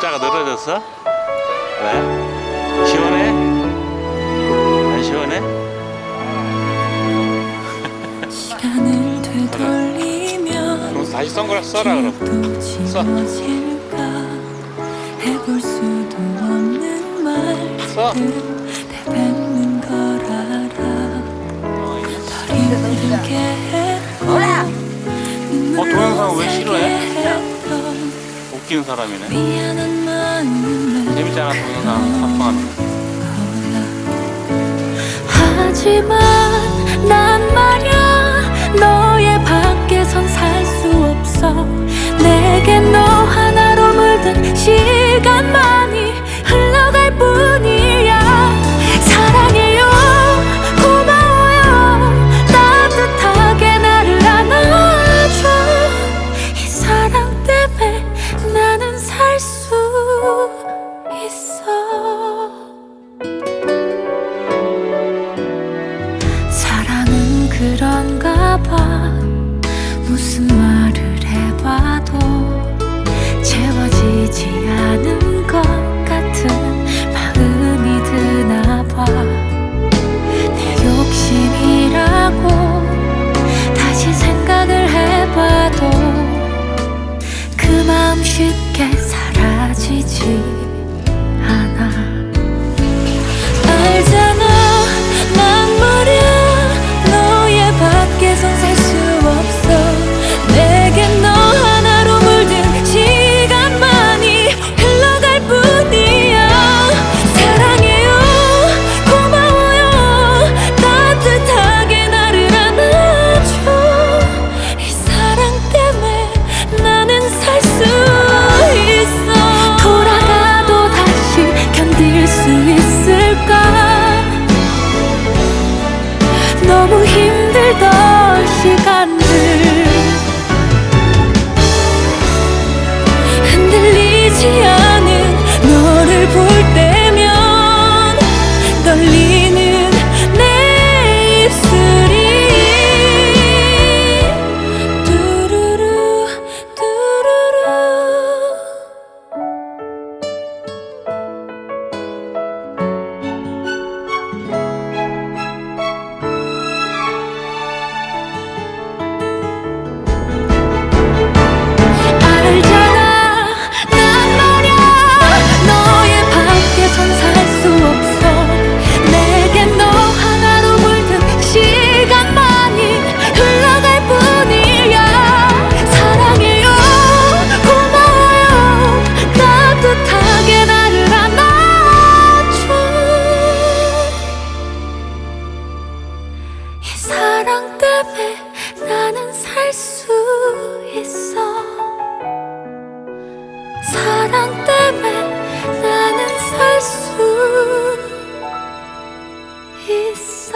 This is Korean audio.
글자가 늘어졌어? 왜? 시원해? 안 시원해? 시간을 되돌리면 그럼 다시 선글라스 써라 그럼 또 써. 해볼 수도 없는 써. 말들 내뱉는 걸 알아 어. 덜 힘들게 했고 어, 동영상 왜 싫어해? 웃기는 사람이네. 미안한 마음에 재밌잖아? 동영상 합방하는 거 하지만 난 말야 그런가 봐. 무슨 너무 힘들던 시간 사랑 때문에 나는 살 수 있어. 사랑 때문에 나는 살 수 있어.